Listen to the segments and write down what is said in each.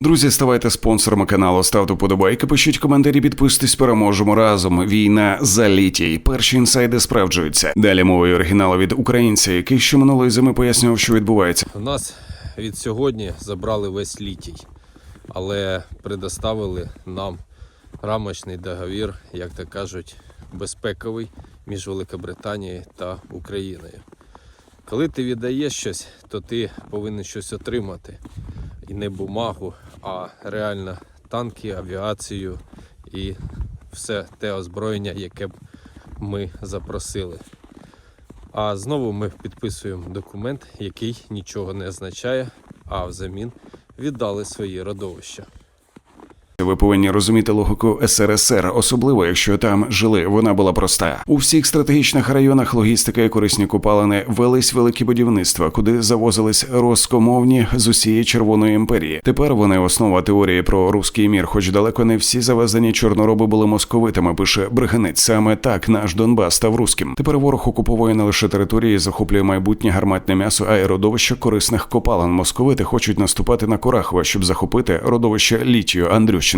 Друзі, ставайте спонсорами каналу, ставте вподобайки, пишіть коментарі, підписуйтесь, переможемо разом. Війна за літій. Перші інсайди справджуються. Далі мовою оригіналу від українця, який ще минулої зими пояснював, що відбувається. У нас від сьогодні забрали весь літій, але предоставили нам рамочний договір, як то кажуть, безпековий між Великобританією та Україною. Коли ти віддаєш щось, то ти повинен щось отримати. І не бумагу, а реально танки, авіацію і все те озброєння, яке б ми запросили. А знову ми підписуємо документ, який нічого не означає, а взамін віддали свої родовища. Ви повинні розуміти логіку СРСР, особливо якщо там жили. Вона була проста. У всіх стратегічних районах логістика і корисні купалини велись великі будівництва, куди завозились роскомовні з усієї червоної імперії. Тепер вони основа теорії про руський мір, хоч далеко не всі завезені чорнороби були московитами. Пише Бригенець. Саме так наш Донбас став руським. Тепер ворог окуповує не лише території, захоплює майбутнє гарматне м'ясо, а й родовище корисних копалин. Московити хочуть наступати на Корахова, щоб захопити родовище літію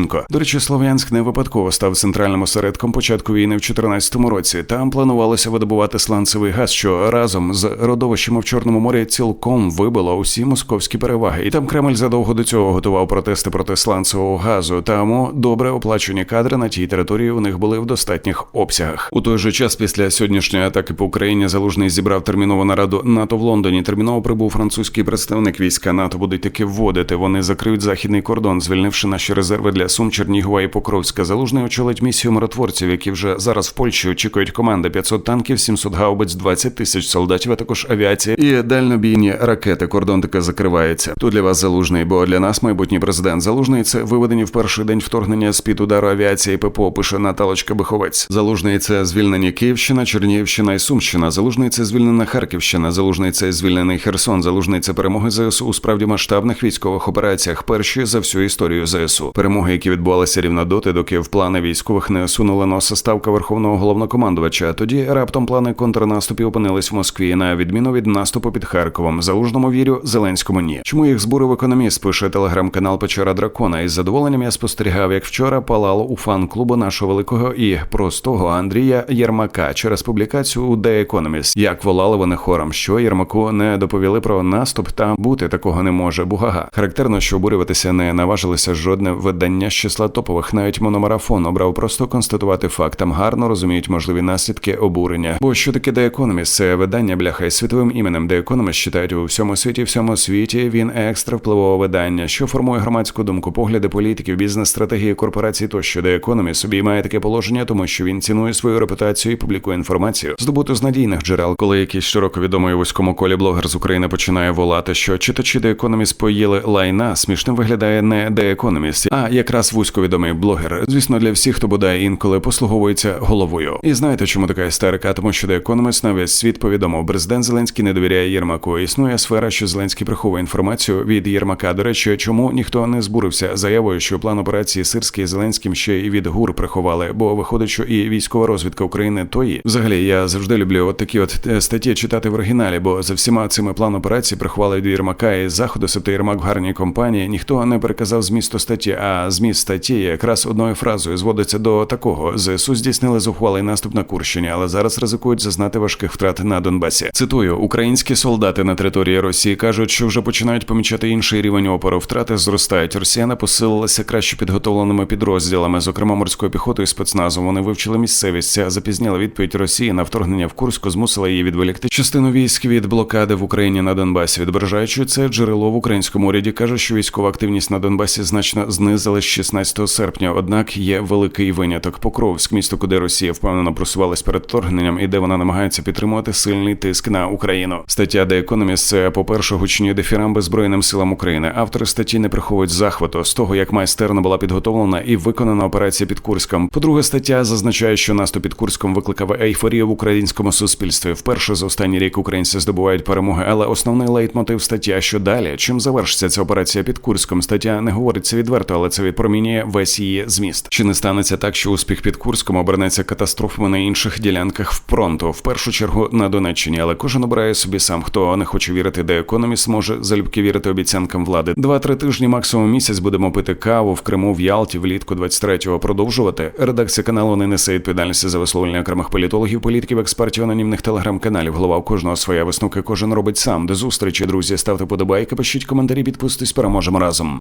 Андрющенко. До речі, Слов'янськ не випадково став центральним осередком початку війни в 2014 році. Там планувалося видобувати сланцевий газ, що разом з родовищами в Чорному морі цілком вибило усі московські переваги. І там Кремль задовго до цього готував протести проти сланцевого газу. Тому добре оплачені кадри на тій території у них були в достатніх обсягах. У той же час, після сьогоднішньої атаки по Україні, залужний зібрав термінову нараду НАТО в Лондоні. Терміново прибув французький представник війська НАТО. Будуть таки вводити. Вони закриють західний кордон, звільнивши наші резерви для Сум, Чернігова і Покровська. Залужний очолить місію миротворців, які вже зараз в Польщі очікують команди 500 танків, 700 гаубиць, 20 тисяч солдатів, а також авіація і дальнобійні ракети. Кордон таки закривається. Тут для вас залужний, бо для нас майбутній президент залужний це виведені в перший день вторгнення з під удару авіації ППО. Пише Наталочка Биховець. Залужний це звільнені Київщина, Чернігівщина і Сумщина. Залужний це звільнена Харківщина. Залужний це звільнений Херсон. Залужний це перемоги ЗСУ у справді масштабних військових операціях. Перші за всю історію ЗСУ. Перемоги, які відбувалися рівно доти, доки в плани військових не сунула носа ставка верховного головнокомандувача. Тоді раптом плани контрнаступів опинились в Москві на відміну від наступу під Харковом. Залужному вірю, Зеленському ні. Чому їх збурив економіст? Пише телеграм-канал Печера Дракона. Із задоволенням я спостерігав, як вчора палало у фан-клубу нашого великого і простого Андрія Єрмака через публікацію у The Economist. Як волали вони хором, що Єрмаку не доповіли про наступ та бути такого не може. Бугага. Характерно, що обурюватися не наважилося жодне видання з числа топових, навіть мономарафон обрав просто констатувати факт. Там гарно розуміють можливі наслідки обурення. Бо що таке The Economist? Це видання бляха із світовим іменем The Economist читають у всьому світі, всьому світі. Він екстра впливове видання, що формує громадську думку, погляди політиків, бізнес-стратегії корпорацій. Тощо The Economist собі має таке положення, тому що він цінує свою репутацію і публікує інформацію, здобуту з надійних джерел. Коли якийсь широко відомий вузькому колі блогер з України починає волати, що читачі The Economist поїли лайна, смішним виглядає не The Economist, а якраз вузьковідомий блогер. Звісно, для всіх, хто бодай інколи послуговується головою. І знаєте, чому така істерика? Тому що The Economist на весь світ повідомив, президент Зеленський не довіряє Єрмаку. Існує сфера, що Зеленський приховує інформацію від Єрмака. До речі, чому ніхто не збурився заявою, що план операції Сирський Зеленським ще й від гур приховали, бо виходить, що і військова розвідка України тої. Взагалі, я завжди люблю от такі от е, статті читати в оригіналі, бо за всіма цими план операції приховали від Єрмака і заходу, себто Єрмак в гарній компанії. Ніхто не переказав змісту статті, а зміст статті якраз одною фразою зводиться до такого: ЗСУ здійснили зухвалий наступ на Курщині, але зараз ризикують зазнати важких втрат на Донбасі. Цитую: українські солдати на території Росії кажуть, що вже починають помічати інший рівень опору. Втрати зростають. Росіяни посилилися краще підготовленими підрозділами, зокрема морською піхотою і спецназом. Вони вивчили місцевість. Ця запізніла відповідь Росії на вторгнення в Курську змусила її відволікти частину військ від блокади в Україні на Донбасі. Відображаючи це джерело в українському уряді, каже, що військова активність на Донбасі значно знизилась 16 серпня. Однак є великий виняток Покровськ, місто, куди Росія впевнено просувалась перед вторгненням, і де вона намагається підтримувати сильний тиск на Україну. Стаття The Economist – це, по перше, гучні дефірамби збройним силам України. Автори статті не приховують захвату з того, як майстерно була підготовлена і виконана операція під Курськом. По-друге, стаття зазначає, що наступ під Курськом викликав ейфорію в українському суспільстві. Вперше за останній рік українці здобувають перемоги, але основний лейтмотив статті, а що далі? Чим завершиться ця операція під Курськом? Стаття не говориться відверто, але це відповідь промінює весь її зміст. Чи не станеться так, що успіх під Курском обернеться катастрофами на інших ділянках фронту, в першу чергу на Донеччині, але кожен обирає собі сам, хто не хоче вірити, де економіст може залюбки вірити обіцянкам влади. Два-три тижні, максимум місяць будемо пити каву в Криму, в Ялті, влітку 23-го продовжувати. Редакція каналу не несе відповідальності за висловлення окремих політологів, політиків, експертів, анонімних телеграм-каналів. Голова у кожного своя висновки, кожен робить сам. До зустрічі, друзі. Ставте подобайки, пишіть коментарі, підписуйтесь, переможемо разом.